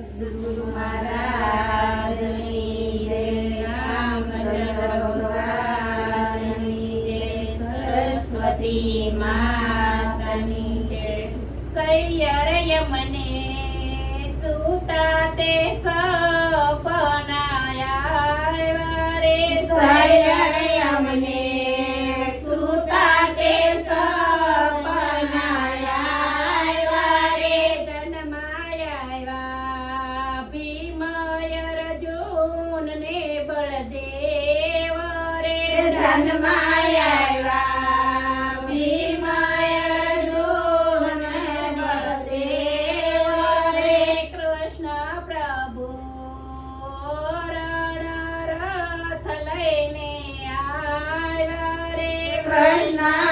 ગુરુ મહારાજની સરસ્વતી મા દેવ રે જન્માયા ભીમાય જોન બળદેવ રે. કૃષ્ણ પ્રભુ રણ રથ લઈને આવ્યા રે. કૃષ્ણ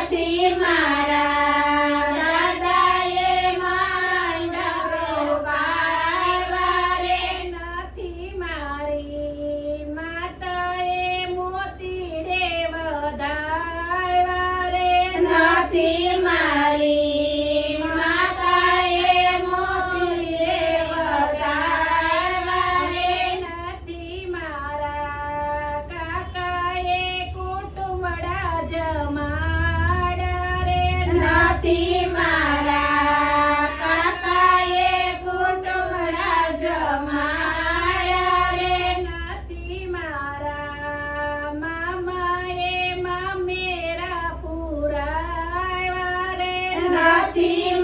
નથી મારા દાદાએ મંડપ રોપાવ્યા નથી મારી માતાએ વધાવ્યા રે નથી મારી નથી મારા કાકાએ કુટુંબડા જમાડ્યા રે. નથી મારા મામાએ મામેરા પુરાવ્યા રે. નથી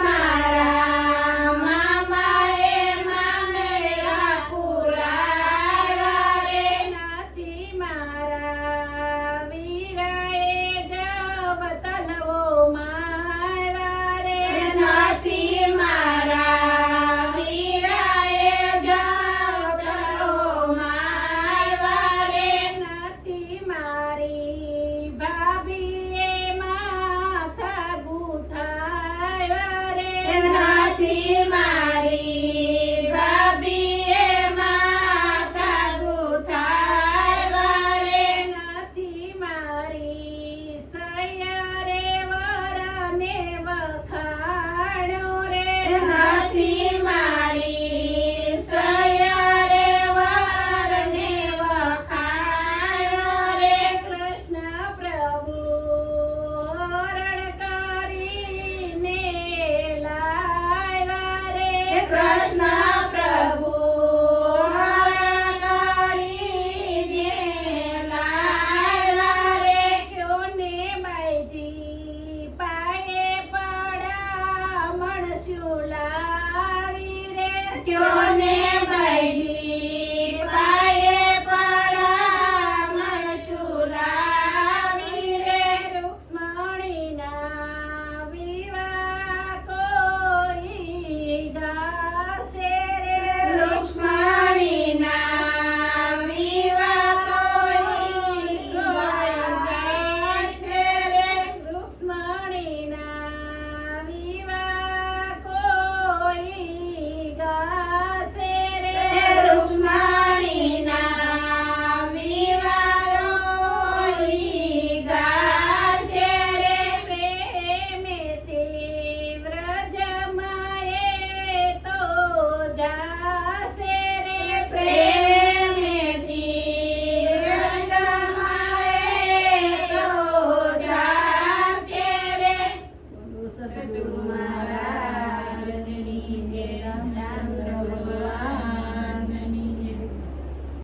નથી મારી ભાભી માતા ગુથારે નથી મારી સયારે વરને વખાણો રે. નથી